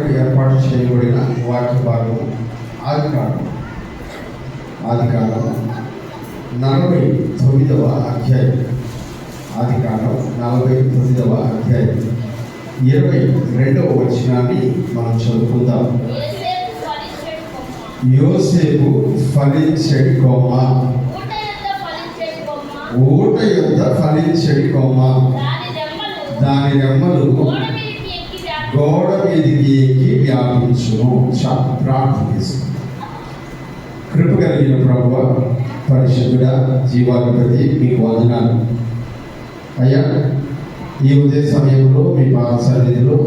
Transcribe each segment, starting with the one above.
కొరకు ఏర్పాటు చేయబడిన వాక్య భాగం ఆది కాలం ఆది కాలం నలభై తొమ్మిదవ అధ్యాయం. ఆది కాలం నలభై తొమ్మిదవ అధ్యాయం. ఇరవై రెండవ వచనాన్ని మనం చదువుకుందాం. యోసేపు ఫలించడి కొమ్మ, ఊట యొక్క ఫలించడి కొమ్మ, దాని రెమ్మలు గోడ మీదకి ఎక్కి వ్యాపించును. మీదికి ఎక్కి వ్యాపించును చాలా ప్రార్థన చేసుకుంటాం కృప కలిగిన ప్రభు పరిశుద్ధుడ జీవాధిపతి మీకు వదనాలు. అయ్యా ఈ ఉదయ సమయంలో మీ పాద సన్నిధిలో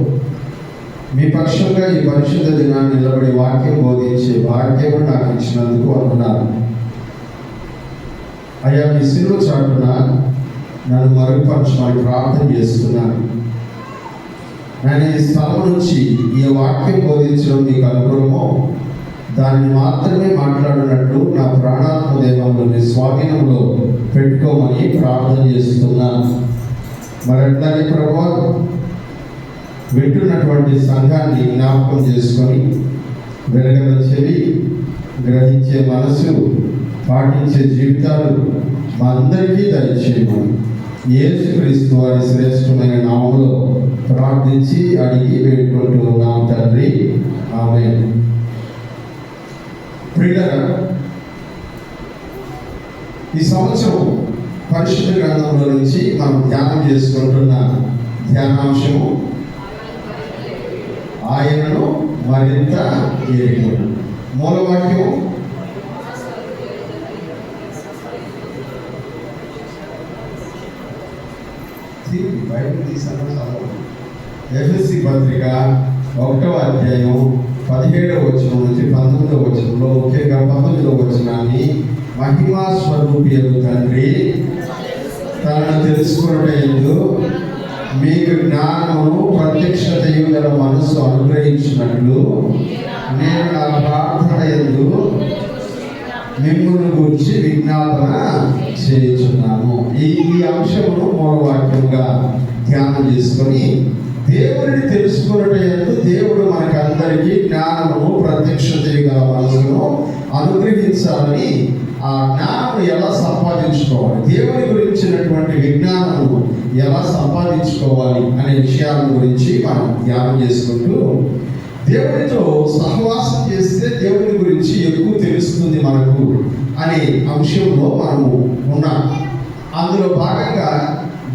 మీ పక్షంగా ఈ పరిశుద్ధ దినాన్ని నిలబడి వాక్యం బోధించే భాగ్యం నాకు ఇచ్చినందుకు అనుకున్నాను అయ్యా మీ సిలువ చాటున నన్ను మరుగుపరచమని ప్రార్థన చేస్తున్నాను. నేను ఈ స్థలం నుంచి ఈ వాక్యం బోధించడం మీకు అనుకూలమో దాన్ని మాత్రమే మాట్లాడినట్లు నా ప్రాణాత్మ దేవంలో మీ స్వాధీనంలో పెట్టుకోమని ప్రార్థన చేస్తున్నాను. మరి అట్లానే వింటున్నటువంటి సంఘాన్ని జ్ఞాపకం చేసుకొని వెలగల చెవి గ్రహించే మనసు పాటించే జీవితాలు మా అందరికీ దయచేయమని. ఏసుక్రీస్తు వారి శ్రేష్టమైన నామంలో ప్రార్థించి అడిగి వేడుకుంటూ ఉన్నాం తండ్రి. ఆమె ప్రియులరా ఈ సంవత్సరం పరిశుద్ధ గ్రంథంలో నుంచి మనం ధ్యానం చేసుకుంటున్న ధ్యానాంశము ఆయనను మరింత ఎరిగిన మూలవాక్యం బయట తీసాను చదవండి. ఎఫ్ఎస్సి పత్రిక ఒకటవ అధ్యాయం పదిహేడవ వచనం నుంచి పంతొమ్మిదవ వచనంలో ముఖ్యంగా పంతొమ్మిదవ వచనాన్ని మహిమా స్వరూపి తండ్రి తనను తెలుసుకున్నట్టు మీకు జ్ఞానము ప్రత్యక్షత గల మనస్సు అనుగ్రహించినట్లు నేను నా ప్రార్థన ఎందు మిమ్మల్ని గురించి విజ్ఞాపన చేయించున్నాను. ఈ ఈ అంశమును మూలవాక్యంగా ధ్యానం చేసుకొని దేవుడిని తెలుసుకున్నట దేవుడు మనకు అందరికీ జ్ఞానము గల మనసును అనుగ్రహించాలని ఆ జ్ఞానం ఎలా సంపాదించుకోవాలి? దేవుని గురించినటువంటి విజ్ఞానము ఎలా సంపాదించుకోవాలి అనే విషయాల గురించి మనం ధ్యానం చేసుకుంటూ దేవునితో సహవాసం చేస్తే దేవుని గురించి ఎక్కువ తెలుస్తుంది మనకు అనే అంశంలో మనము ఉన్నాం. అందులో భాగంగా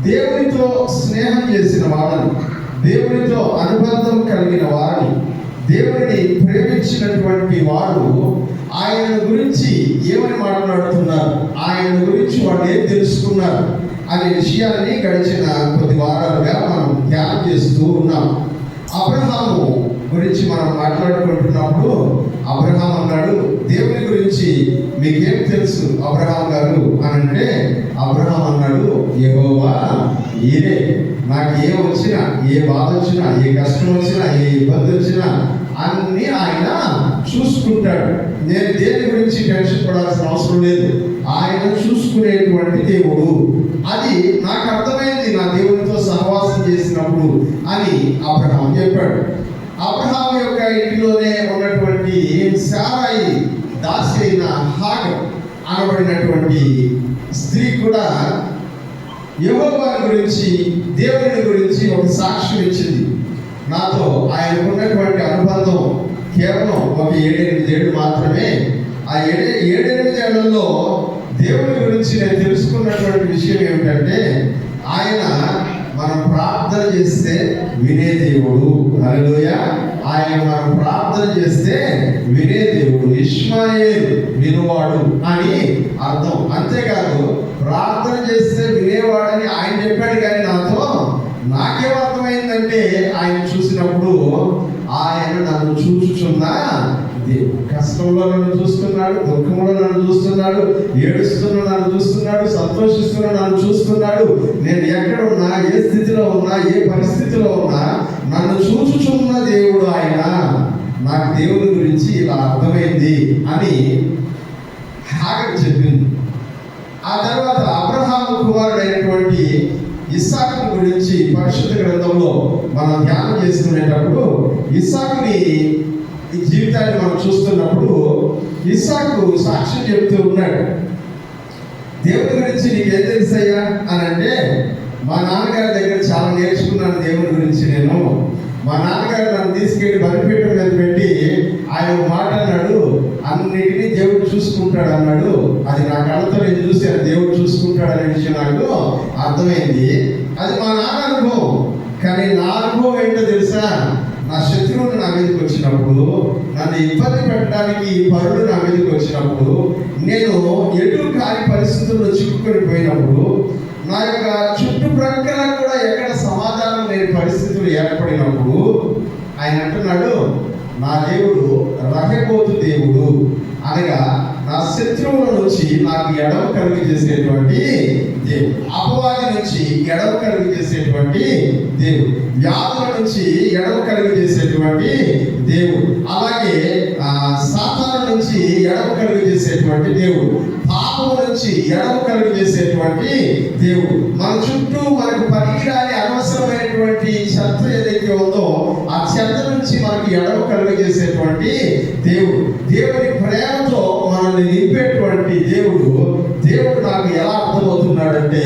దేవునితో స్నేహం చేసిన వాళ్ళను దేవునితో అనుబంధం కలిగిన వారిని దేవుడిని ప్రేమించినటువంటి వారు ఆయన గురించి ఏమని మాట్లాడుతున్నారు? ఆయన గురించి వాళ్ళు ఏం తెలుసుకున్నారు? అనే విషయాన్ని గడిచిన కొద్ది వారాలుగా మనం ధ్యానం చేస్తూ ఉన్నాం. అబ్రహాము గురించి మనం మాట్లాడుకుంటున్నప్పుడు అబ్రహాం అన్నాడు దేవుని గురించి మీకేం తెలుసు అబ్రహాం గారు? అని అంటే అబ్రహాం అన్నాడు యెహోవా ఈరే నాకు ఏ వచ్చినా ఏ బాధ వచ్చినా ఏ కష్టం వచ్చినా ఏ ఇబ్బంది వచ్చినా అన్నీ ఆయన చూసుకుంటాడు. నేను దేని గురించి టెన్షన్ పడాల్సిన అవసరం లేదు. ఆయన చూసుకునేటువంటి దేవుడు. అది నాకు అర్థమైంది నా దేవునితో సహవాసం చేసినప్పుడు అని అబ్రహాం చెప్పాడు. అబ్రహాం యొక్క ఇంటిలోనే ఉన్నటువంటి సారాయి దాసి అయిన హాగ అనబడినటువంటి స్త్రీ కూడా యెహోవా గురించి దేవుని గురించి ఒక సాక్ష్యం ఇచ్చింది. నాతో ఆయనకున్నటువంటి అనుబంధం కేవలం ఒక ఏడెనిమిది ఏళ్ళు మాత్రమే. ఆ ఏడే ఏడెనిమిది ఏళ్ళలో దేవుని గురించి నేను తెలుసుకున్నటువంటి విషయం ఏమిటంటే ఆయన మనం ప్రార్థన చేస్తే వినే దేవుడు. హల్లెలూయా. ఆయన మనం ప్రార్థన చేస్తే వినే దేవుడు. ఇష్మాయేల్ వినువాడు అని అర్థం. అంతేకాదు ప్రార్థన చేస్తే వినేవాడని ఆయన చెప్పాడు కానీ నాకేం అర్థమైందంటే ఆయన చూసినప్పుడు ఆయన నన్ను చూచుచున్నా దేవుడు కష్టంలో నన్ను చూస్తున్నాడు దుఃఖంలో నన్ను చూస్తున్నాడు ఏడుస్తున్న నన్ను చూస్తున్నాడు సంతోషిస్తున్న నన్ను చూస్తున్నాడు. నేను ఎక్కడ ఉన్నా ఏ స్థితిలో ఉన్నా ఏ పరిస్థితిలో ఉన్నా నన్ను చూచుచున్న దేవుడు ఆయన నాకు దేవుని గురించి ఇలా అర్థమైంది అని హాగర్ చెప్పింది. ఆ తర్వాత అబ్రహాము కుమారుడైనటువంటి ఇస్సాకుని గురించి పరిశుద్ధ గ్రంథంలో మనం ధ్యానం చేసుకునేటప్పుడు ఇస్సాకుని ఈ జీవితాన్ని మనం చూస్తున్నప్పుడు ఇస్సాకు సాక్ష్యం చెప్తూ ఉన్నాడు. దేవుడి గురించి నీకేం తెలుసయ్యా? అని అంటే మా నాన్నగారి దగ్గర చాలా నేర్చుకున్నాను దేవుడి గురించి నేను. మా నాన్నగారు నన్ను తీసుకెళ్ళి బలిపీఠం మీద పెట్టి ఆయన ఒక మాట అన్నాడు అన్నిటినీ దేవుడు చూసుకుంటాడు అన్నాడు. అది నా కళ్ళతో నేను చూశాను. దేవుడు చూసుకుంటాడు అనే విషయం నాకు అర్థమైంది. అది మా నాన్న అనుభవం. కానీ నా అనుభవం ఏంటో తెలుసా? నా శత్రువులు నా మీదకి వచ్చినప్పుడు నన్ను ఇబ్బంది పెట్టడానికి పరుడు నా మీదకి వచ్చినప్పుడు నేను ఎటు కాని పరిస్థితుల్లో చిక్కుకొని పోయినప్పుడు నా యొక్క చుట్టుప్రక్కల కూడా ఎక్కడ సమాధానం లేని పరిస్థితులు ఏర్పడినప్పుడు ఆయన అంటున్నాడు నా దేవుడు రహబోతు దేవుడు అనగా నా శత్రువుల నుంచి నాకు ఎడవ కలుగు చేసేటువంటి దేవుడు. అపవాది నుంచి ఎడవ కలుగు చేసేటువంటి దేవుడు. వ్యాధుల నుంచి ఎడవ కలుగు చేసేటువంటి దేవుడు. అలాగే ఆ, నుంచి ఎడవ కలుగు చేసేటువంటి దేవుడు. పాపము నుంచి ఎడమ కలుగు చేసేటువంటి దేవుడు. మన చుట్టూ మనకు పనికిరాని అనవసరమైనటువంటి చెత్త ఏదైతే ఉందో ఆ చెత్త నుంచి మనకి ఎడమ కలుగు చేసేటువంటి దేవుడు. దేవుని ప్రేమతో మనల్ని నింపేటువంటి దేవుడు దేవుడు నాకు ఎలా అర్థమవుతున్నాడంటే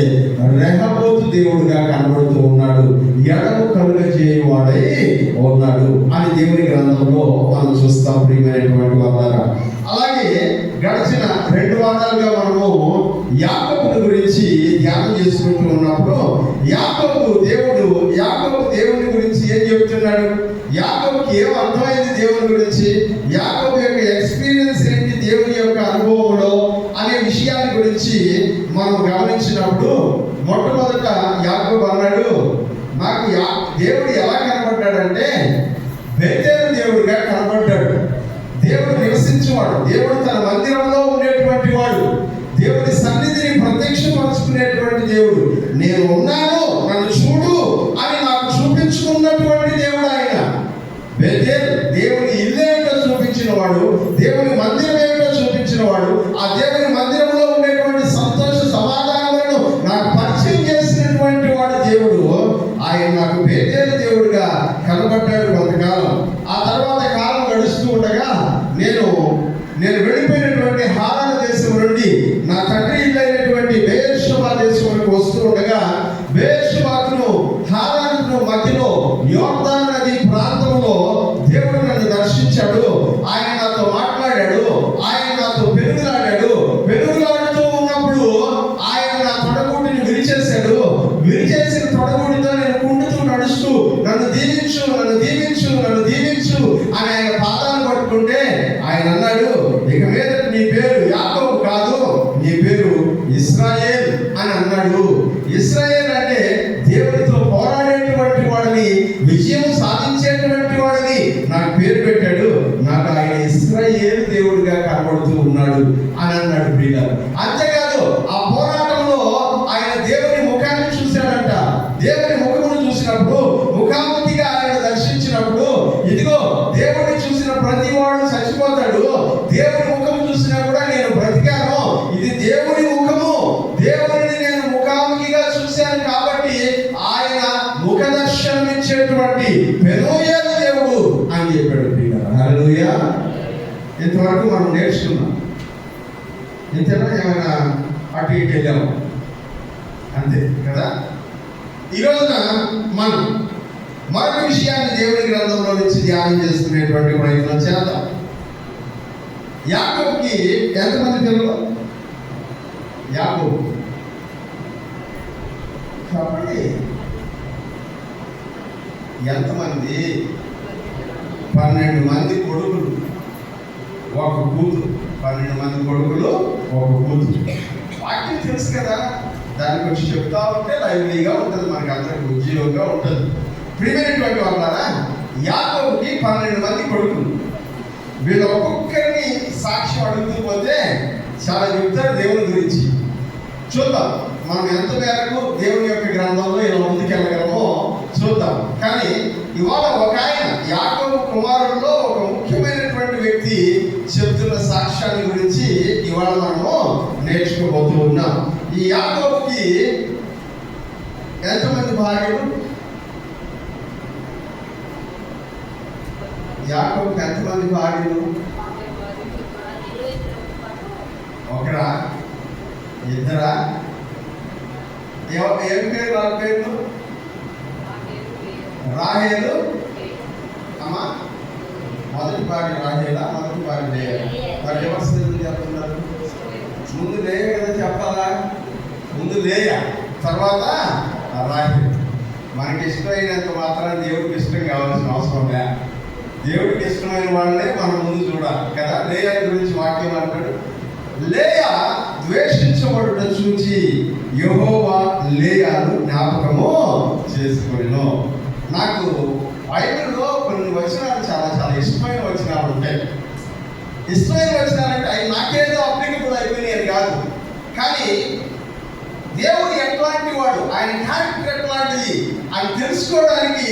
రెహబోతు దేవుడుగా కనబడుతూ ఉన్నాడు. ఎడమ కలుగ చేయవాడై ఉన్నాడు అని దేవుని గ్రంథంలో మనం చూస్తాం ప్రియమైనటువంటి వాళ్ళ అలాగే గడిచిన రెండు వారాలుగా మనము యాకోబుని గురించి ధ్యానం చేసుకుంటూ ఉన్నప్పుడు యాకోబు దేవుడు యాకోబు దేవుని గురించి ఏం చెప్తున్నాడు యాకోబుకి ఏం అర్థమైంది దేవుని గురించి? యాకోబు యొక్క ఎక్స్పీరియన్స్ ఏంటి దేవుని యొక్క అనుభవంలో అనే విషయాన్ని గురించి మనం గమనించినప్పుడు మొట్టమొదట యాకబు అన్న దేవుని మందిరం ఏమిటో చూపించిన వాడు ఆ దేవుని నన్ను దీవించు నన్ను దీవించు నన్ను ఇచ్చేటువంటి పెనుయల దేవుడు అని చెప్పాడు హలోయ ఇంతవరకు మనం నేర్చుకున్నాం. ఇంతేనా ఏమైనా అటు ఇటు వెళ్ళాము అంతే కదా? ఈ రోజున మనం మరొక విషయాన్ని దేవుని గ్రంథంలో నుంచి ధ్యానం చేసుకునేటువంటి ప్రయత్నం చేద్దాం. యాకోబుకి ఎంతమంది పిల్లలు? యాకోబు. చెప్పండి. ఎంతమంది? పన్నెండు మంది కొడుకులు. ఒక కూతురు. పన్నెండు మంది కొడుకులు ఒక కూతురు. వాక్యం తెలుసు కదా? దాని గురించి చెప్తా ఉంటే లైవ్లీగా ఉంటుంది. మనకి అందరికి ఉద్యోగంగా ఉంటుంది. ప్రియమైనటువంటి వాళ్ళారా యాదవ్కి పన్నెండు మంది కొడుకులు. వీళ్ళు ఒక్కొక్కరిని సాక్ష్యం అడుగుతూ పోతే చాలా చెప్తారు దేవుని గురించి. చూద్దాం. మనం ఎంత మేరకు దేవుని యొక్క గ్రంథంలో ఇలా ముందుకెళ్ళగలమో చూద్దాం. కానీ ఇవాళ ఒక ఆయన యాకవ కుమారుల్లో ఒక ముఖ్యమైనటువంటి వ్యక్తి చెప్తున్న సాక్ష్యాన్ని గురించి ఇవాళ మనము నేర్చుకోబోతూ ఉన్నాం. ఈ యాకవ్కి ఎంతమంది భార్యలు? యాకవ్కి ఎంతమంది భార్యలు? ఒకరా? ఇద్దరా? ఏం పేరు వాళ్ళ పేర్లు? రాహేలు అమ్మా మొదటి భార్య రాహేలా మొదటి భార్య లేయ మరి ఎవరు ఎందుకు చెప్తున్నారు ముందు లేయ కదా చెప్పాలా? ముందు లేయ? తర్వాత రాహేలు మనకి ఇష్టమైనంత మాత్రం దేవుడికి ఇష్టం కావాల్సిన అవసరం లే. దేవుడికి ఇష్టమైన వాళ్ళనే మనం ముందు చూడాలి కదా? లేయ గురించి వాక్యం అంటాడు. లేయ ద్వేషించబడుట చూచి యహోవా లేయాలు జ్ఞాపకము చేసుకునేను. నాకు బైబిల్లో కొన్ని వచనాలు చాలా చాలా ఇష్టమైన వచనాలు ఉంటాయి. ఇష్టమైన వచనాలంటే అవి నాకేదో అప్లికబుల్ అయిపోయినాయి కాదు. కానీ దేవుడు ఎట్లాంటి వాడు? ఆయన క్యారెక్టర్ ఎట్లాంటిది? అని తెలుసుకోవడానికి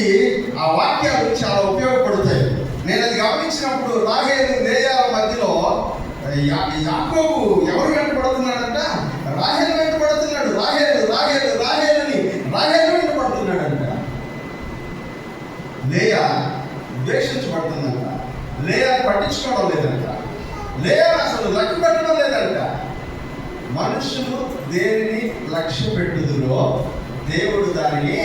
ఆ వాక్యాలు చాలా ఉపయోగపడతాయి. నేను అది గమనించినప్పుడు రాహేలు లేయాల మధ్యలో యాకోబు ఎవరు వెంటబడుతున్నాడంట రాహేలు వెంటబడుతున్నాడు రాహేలు రాహేలు అని రాహేలు వెంటబడుతున్నాడంట లేయా ద్వేషించబడుతుందంట. లేయా పట్టించుకోవడం లేదంట. లేయా అసలు లక్ష్య పెట్టడం లేదంట. మనుషులు దేనిని లక్ష్య పెట్టుదురో దేవుడు దానిని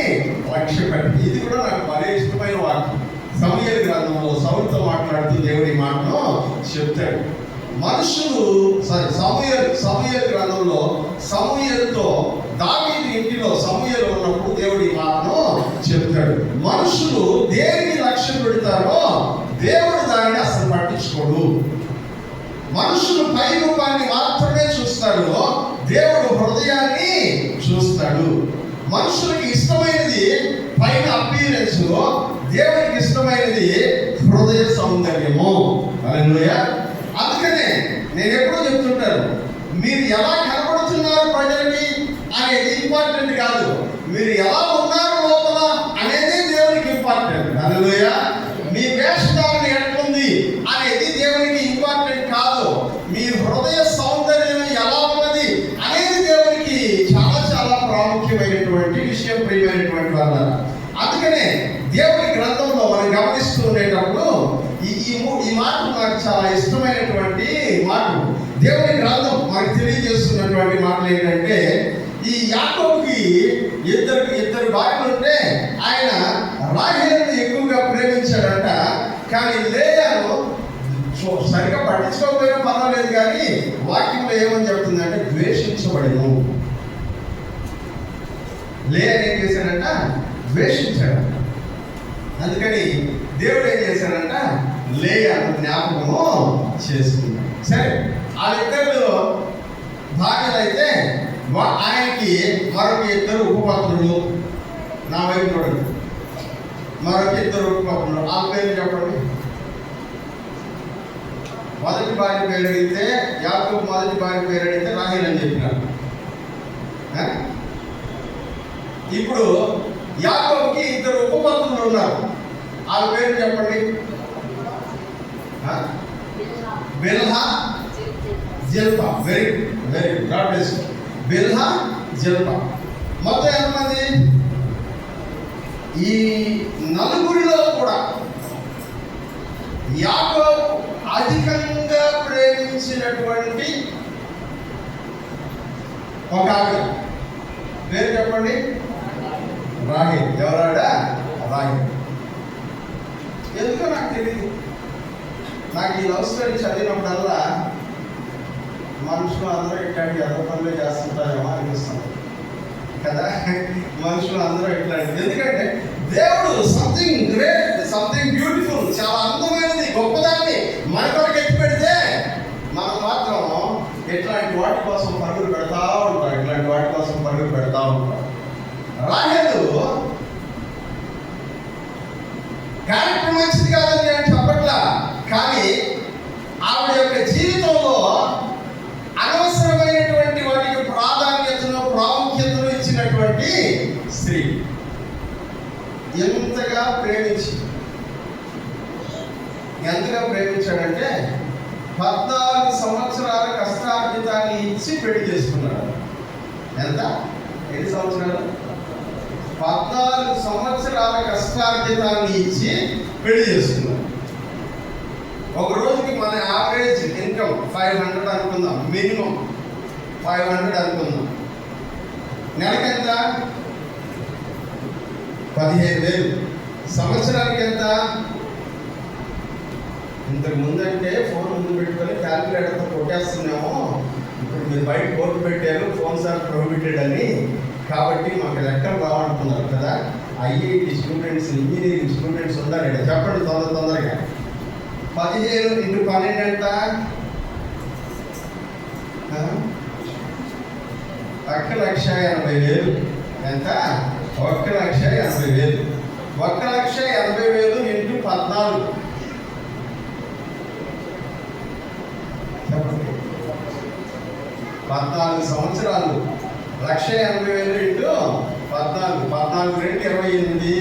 లక్ష్య పెట్టి ఇది కూడా నాకు మరే ఇష్టమైన వాక్యం. సమయల గ్రంథంలో సౌలతో మాట్లాడుతూ దేవుడి మాటను చెప్తాడు. మనుషులు సారీ సమయ సమూహ గ్రంథంలో సమూహలతో దాని ఇంటిలో సమూహలు ఉన్నప్పుడు దేవుడి మాటను చెప్తాడు. మనుషులు దేని లక్ష్యం పెడతారో దేవుడు దానిని అసలు పట్టించుకోడు మనుషులు పై రూపాన్ని మాత్రమే చూస్తాడు దేవుడు హృదయాన్ని చూస్తాడు మనుషులకి ఇష్టమైనది పైన అపీరెన్స్ దేవుడికి ఇష్టమైనది హృదయ సౌందర్యము. అలా అందుకనే నేను ఎప్పుడూ చెప్తుంటాను మీరు ఎలా కనబడుతున్నారు ప్రజలకి అనేది ఇంపార్టెంట్ కాదు. మీరు ఎలా ఉన్నారు లోపల అనేది దేవునికి ఇంపార్టెంట్ అలా మీ వేషధారణ ఎట్లుంది అనేది దేవునికి ఇంపార్టెంట్ కాదు మీ హృదయ సౌందర్యం ఎలా ఉన్నది అనేది దేవునికి చాలా చాలా ప్రాముఖ్యమైనటువంటి విషయం ప్రియమైనటువంటి వాళ్ళ అందుకనే దేవుని గ్రంథంలో మనం గమనిస్తూ ఉండేటప్పుడు ఈ ఈ మూ- ఈ మాట నాకు చాలా ఇష్టమైనటువంటి మాట దేవుని గ్రంథం మనకు తెలియజేస్తున్నటువంటి మాటలు ఏంటంటే ఈ యాకోబుకి ఇద్దరు ఇద్దరు భార్యలు ఉంటే ఆయన రాహేలను ఎక్కువగా ప్రేమించాడంట కానీ లేయాను సో- సరిగా పట్టించుకోకపోయినా పర్వాలేదు కానీ వాక్యంలో ఏమని చెప్తుందంటే ద్వేషించబడను లేయన్ ఏం చేశాడంట ద్వేషించాడంట అందుకని దేవుడు ఏం చేశాడంట లేయను వివాహము చేసుకున్నాడు సరే వాళ్ళిద్దరిలో భార్యలు అయితే ఆయనకి మరొక ఇద్దరు ఉపపత్రులు. నా వైపు చూడండి. మరొక ఇద్దరు ఉపపత్రులు. ఆ పేరు చెప్పండి. మొదటి భార్య పేరు అడిగితే యాకూబ్ మొదటి భార్య పేరు అడిగితే రాహిల్ అని చెప్పినారు. ఇప్పుడు యాకూబ్కి ఇద్దరు ఉపపత్రులు ఉన్నారు. వాళ్ళ పేరు చెప్పండి. Bilhah Zilpah very very good God bless Bilhah Zilpah మొత్తం ఎంతమంది? ఈ నలుగురిలో కూడా యాకోబు అధికంగా ప్రేమించినటువంటి ఒక ఆవిడ. పేరు చెప్పండి? రాహి ఎవరాడా? రాహి ఎందుకో నాకు తెలియదు నాకు ఈ లవ్ స్టోరీ చదివినప్పుడల్లా మనుషులు అందరూ ఇట్లాంటి ఎదో పనులు చేస్తుంటారేమో అనిపిస్తుంది. కదా? మనుషులు అందరూ ఇట్లాంటి ఎందుకంటే దేవుడు సంథింగ్ గ్రేట్ సంథింగ్ బ్యూటిఫుల్ చాలా అందమైనది గొప్పదాన్ని మన కొరకు ఎత్తి పెడితే మనం మాత్రం ఇట్లాంటి వాటి కోసం పరుగులు పెడతా ఉంటాం ఇట్లాంటి వాటి కోసం పరుగులు పెడతా ఉంటాం. రాలేదు క్యారెక్టర్ మంచిది కాదని నేను చెప్పట్లా కానీ ఆవిడ యొక్క జీవితంలో అనవసరమైనటువంటి వాటికి ప్రాధాన్యతను ప్రాముఖ్యతను ఇచ్చినటువంటి స్త్రీ ఎంతగా ప్రేమించి. ఎంతగా ప్రేమించాడంటే పద్నాలుగు సంవత్సరాల కష్టార్జితాన్ని ఇచ్చి పెళ్ళి చేసుకున్నాడు. ఎంత? ఎన్ని సంవత్సరాలు? పద్నాలుగు సంవత్సరాల కష్టార్జితాన్ని ఇచ్చి పెళ్ళి చేసుకున్నాడు. ఒక రోజుకి మన యావరేజ్ ఇన్కమ్ ఫైవ్ హండ్రెడ్ అనుకుందాం మినిమం ఫైవ్ హండ్రెడ్ అనుకుందాం. నెలకెంత? ఎంత పదిహేను వేలు. సంవత్సరానికి ఎంత ఇంతకు ముందంటే ఫోన్ ముందు పెట్టుకొని క్యాలిక్యులేటర్తో కొట్టేస్తున్నాము. ఇప్పుడు మీరు బయట బోర్డు పెట్టారు ఫోన్స్ ఆర్ ప్రొహిబిటెడ్ అని కాబట్టి మాకు లెక్కలు రావాలనుకున్నారు కదా. ఐఐటి స్టూడెంట్స్ ఇంజనీరింగ్ స్టూడెంట్స్ ఉన్నారు ఇక్కడ. చెప్పండి తొందర తొందరగా. పదిహేను ఇంటూ పన్నెండు ఎంత? ఆ? ఒక్క లక్ష ఎనభై వేలు. ఎంత? ఒక్క లక్ష ఎనభై వేలు. ఒక లక్ష ఎనభై వేలు ఇంటూ పద్నాలుగు? చెప్పండి. పద్నాలుగు సంవత్సరాలు. లక్ష ఎనభై వేలు ఇంటూ పద్నాలుగు? పద్నాలుగు రెండు ఇరవై ఎనిమిది.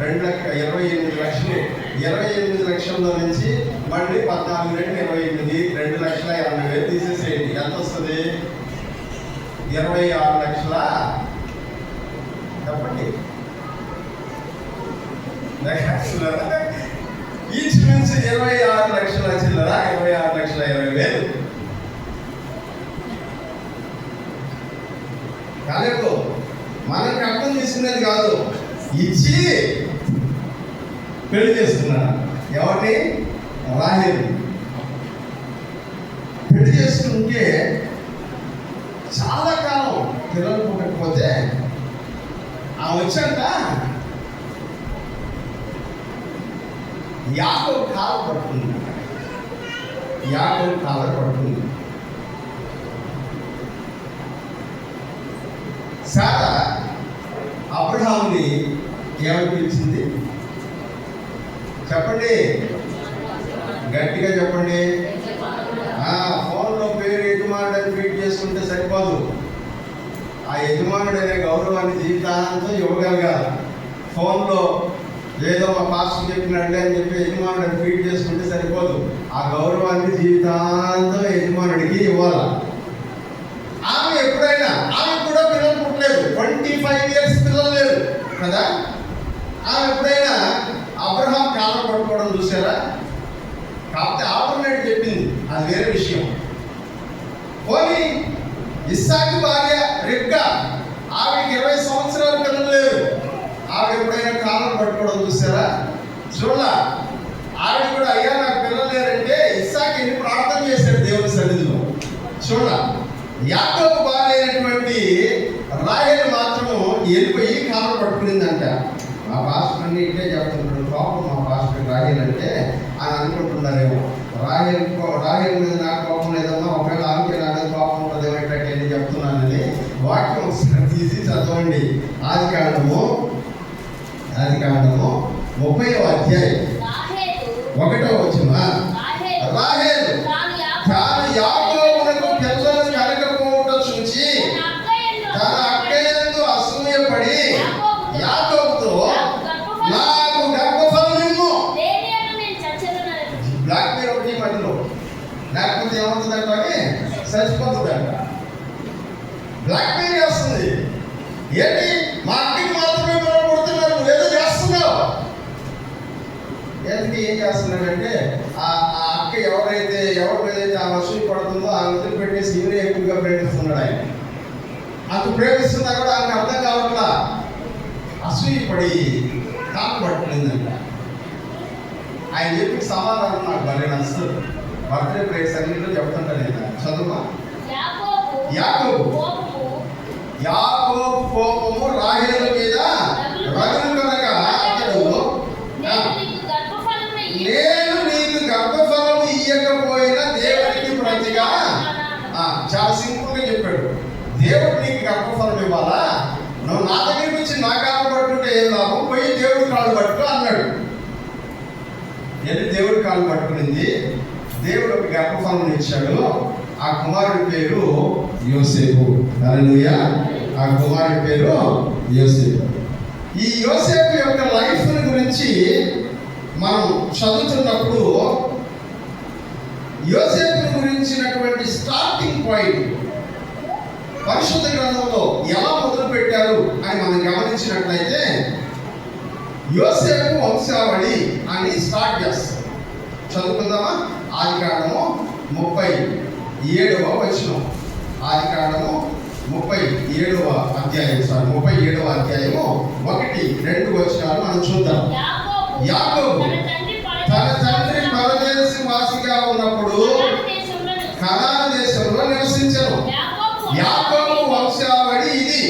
రెండు లక్ష ఇరవై ఎనిమిది లక్షలు. ఇరవై ఎనిమిది లక్షల నుంచి మళ్ళీ పద్నాలుగు రెండు ఇరవై ఎనిమిది. రెండు లక్షల ఎనభై వేలు తీసేసేయండి. ఎంత వస్తుంది? ఇరవై ఆరు లక్షల చెప్పండి ఈచ్ నుంచి ఇరవై ఆరు లక్షల చిల్లర ఇరవై ఆరు లక్షల ఇరవై వేలు. కాలేదు మనకు అర్థం చేసుకునేది కాదు. ఇచ్చి పెళ్ళి చేసుకున్నాడు ఎవరిని? రాహేలు. పెళ్ళి చేసుకుంటే చాలా కాలం పిల్లలు పుట్టకపోతే ఆ వచ్చాక యాకో కాలు పడుతుంది యాకో కాలు పడుతుంది సారా అబ్రహాంని ఏమనిపించింది? చెప్పండి. గట్టిగా చెప్పండి. ఆ ఫోన్లో పేరు యజమానుడు అని ట్వీట్ చేసుకుంటే సరిపోదు. ఆ యజమానుడు అనే గౌరవాన్ని జీవితాంతం ఇవ్వగలగాలి. ఫోన్లో ఏదో మా పాస్టర్ చెప్పినట్లే అని చెప్పి యజమానుడు ఫీడ్ చేసుకుంటే సరిపోదు. ఆ గౌరవాన్ని జీవితాంతం యజమానుడికి ఇవ్వాలి. ఆమె ఎప్పుడైనా ఆమె కూడా పిల్లలు పుట్టలేదు. ట్వంటీ ఫైవ్ ఇయర్స్ పిల్లలు లేదు కదా? ఆమె ఎప్పుడైనా అబ్రహాం కాలం పట్టుకోవడం చూసారా కాకపోతే ఆల్టర్నేట్ చెప్పింది. అది వేరే విషయం. పోనీ ఇస్సాకి భార్య రిబ్కా ఆవిడకి ఇరవై సంవత్సరాలు పిల్లలు లేదు ఆవిడ ఎప్పుడైనా కాలం పట్టుకోవడం చూసారా? చూడాల ఆవిడ కూడా అయ్యా నాకు పిల్లలు లేరంటే ఇస్సాకి ఎన్ని ప్రార్థన చేశాడు దేవుని సన్నిధిలో? చూడాల యాకోబు బాగాలేనటువంటి రాయలు మాత్రము వెళ్ళిపోయి కాలం పట్టుకునిందంట. మా పాస్టర్ అన్ని ఇట్లే చెప్తున్నాడు కోపం మా పాస్టర్ రాహేల్ అంటే అని అనుకుంటున్నారేమో. రాహేల్ కో- మీద నాకు కోపం లేదమ్మా ఒకవేళ ఆమెకి నా మీద కోపం ఉంటుంది ఏమిటంటే నేను చెప్తున్నానని వాక్యం ఒకసారి తీసి చదవండి. ఆది కాండము ఆది కాండము. ముప్పై అధ్యాయం. ఒకటో వచ్చిన రాహేలు రాహేలు తాను యాకోబు తాను యాకోబునకు పిల్లలు కలగకపోవట చూచి తన అక్కయ్యను తన అక్కయ్యందు అసూయపడి యాకోబుతో నాకు గర్భఫలం ఇమ్ము దేని యందు నేను చచ్చెదనని బ్లాక్ మెయిల్ ఒకటి మధ్యలో లేకపోతే ఏమవుతుందంట అని చచ్చిపోతుందంట బ్లాక్ మెయిల్ చేస్తుంది ఏంటి మా అక్కకి మాత్రమే పిల్లలు పుడుతున్నారు నువ్వేదో చేస్తున్నావు ఎందుకు ఏం చేస్తున్నాడంటే ఆ ఆ అక్క ఎవరైతే ఎవరి మీద అయితే ఆ వసూలు పడుతుందో ఆ వదిలి పెట్టేసి ఈయనే ఎక్కువగా ప్రేమిస్తున్నాడు ఆయన. అంత ప్రేమిస్తున్నా కూడా ఆయనకు అర్థం కావట్లా? అసూయపడి కాపు పట్టుకుందంట. ఆయన చెప్పి సమాధానం నాకు భలే నచ్చుతుంది. బర్త్డే ప్రేయర్స్ అన్నింటిలో చెప్తుంటా నేను. చదువుమా? యాకోబు. యాకోబు. కోపము. రాహేలు మీద రగులు కనుక అతడు నేను నీకు గర్భఫలమును ఇయ్య- నేను నీకు గర్భఫలం ఇయ్యకపోయినా దేవుడికి ప్రతిగా ఆ, చాలా సింపుల్గా చెప్పాడు దేవుడు నీకు గర్భఫలం ఇవ్వాలా నువ్వు నా దగ్గరికి వచ్చి నా కాలు పట్టుకుంటే ఏం లాభం పోయి దేవుడి కాళ్ళు పట్టుకో అన్నాడు వెళ్ళి దేవుడి కాళ్ళు పట్టుకునింది దేవుడు ఒక ఇచ్చాడు. ఆ కుమారుడి పేరు యోసేపు. హల్లెలూయా. ఆ కుమారుడి పేరు యోసేపు. ఈ యోసేపు యొక్క లైఫ్ గురించి మనం చదువుతున్నప్పుడు యోసేపు గురించినటువంటి స్టార్టింగ్ పాయింట్ పరిశుద్ధ గ్రంథంలో ఎలా మొదలు పెట్టారు అని మనం గమనించినట్లయితే యోసేపు వంశావళి అని స్టార్ట్ చేస్తారు. చదువుకుందామా? ఆది కారణము ముప్పై ఏడవ వచనం. ఆది కాండము ముప్పై ఏడవ అధ్యాయం సార్ ముప్పై ఏడవ అధ్యాయము ఒకటి రెండు వచనాలు మనం చూద్దాం. యాకోబు తన తండ్రి పరదేశి వాసిగా ఉన్నప్పుడు కనాన దేశంలో నివసించను. యాకోబు వంశావళి ఇది.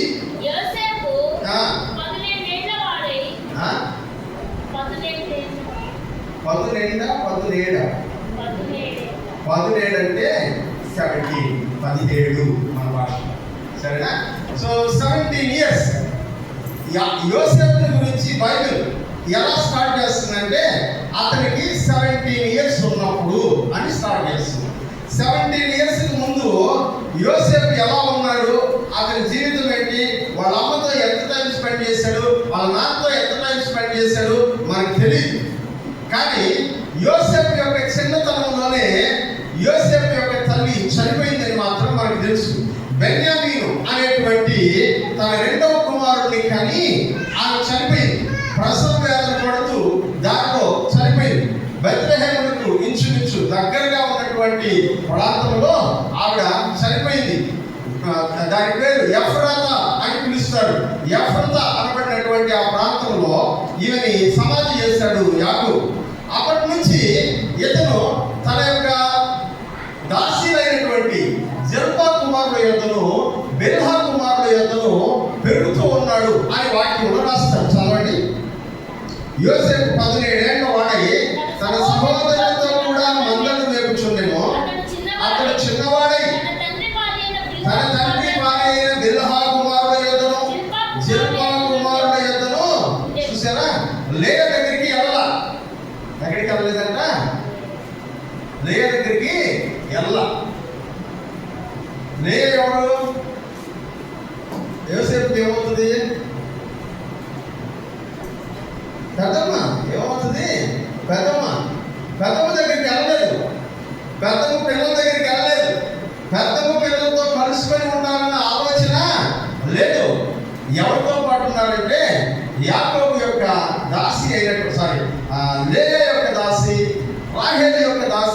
పదునెండా పదునేడా? పదిహేడు అంటే సెవెంటీన్ పదిహేడు మన భాష. సరేనా? సో సెవెంటీన్ ఇయర్స్ యోసెఫ్ గురించి బైబిల్ ఎలా స్టార్ట్ చేస్తుందంటే అతనికి సెవెంటీన్ ఇయర్స్ ఉన్నప్పుడు అని స్టార్ట్ చేస్తుంది. సెవెంటీన్ ఇయర్స్ ముందు యోసెఫ్ ఎలా ఉన్నాడు? అతని జీవితం ఏంటి? వాళ్ళ అమ్మతో ఎంత టైం స్పెండ్ చేశాడు? వాళ్ళ నాన్నతో ఎంత టైం స్పెండ్ చేశాడు? మనకు తెలియదు కానీ యోసెఫ్ యొక్క చిన్నతనంలోనే యోసెఫ్ యొక్క తల్లి చనిపోయిందని మాత్రం మనకు తెలుసు. బెన్యామీను అనేటువంటి తన రెండవ కుమారుడిని కానీ ఆమె చనిపోయింది. ప్రసవ వేదన పడుతూ దాంట్లో చనిపోయింది. బెత్లహేములకు ఇంచుమించు దగ్గరగా ఉన్నటువంటి ప్రాంతంలో ఆవిడ చనిపోయింది. దాని పేరు ఎఫ్రాత అని పిలుస్తారు. ఎఫ్రత అనబడినటువంటి ఆ ప్రాంతంలో ఈమెని సమాధి చేశాడు యాకు అప్పటి నుంచి ఇతను తన యొక్క దాసీలైనటువంటి జల్పా కుమారుల యొద్దను బెల్హా కుమారుల యొద్దను పెరుగుతూ ఉన్నాడు అని వాక్యంలో రాస్తాడు చదవండి యోసేపు పదిహేడేళ్ళ వాడై తన సహోదరులతో కూడా మందను మేపుచుండెను అతడు చిన్నవాడై తన తండ్రి భార్య అయిన తన తండ్రి భార్య అయిన బిల్హా కుమారుల యొద్దను జిల్పా కుమారుల యొద్దను చూసారా లేయ దగ్గరికి వెళ్ళాల ఎక్కడికి వెళ్ళలేదంట లేయ దగ్గరికి వెళ్ళ లేయ ఎవరు యోసేపు ఏమవుతుంది పెద్దమ్మ ఏమవుతుంది పెద్దమ్మ పెద్దమ్మ దగ్గరికి వెళ్ళలేదు పెద్దమ్మ పిల్లల దగ్గరికి వెళ్ళలేదు పెద్దమ్మ పిల్లలతో కలిసిపోయి ఉండాలన్న ఆలోచన లేదు ఎవరితో పాటు ఉన్నారంటే యాకోబు యొక్క దాసి అయినట్టు సారీ లేయ యొక్క దాసి రాహేలి యొక్క దాసి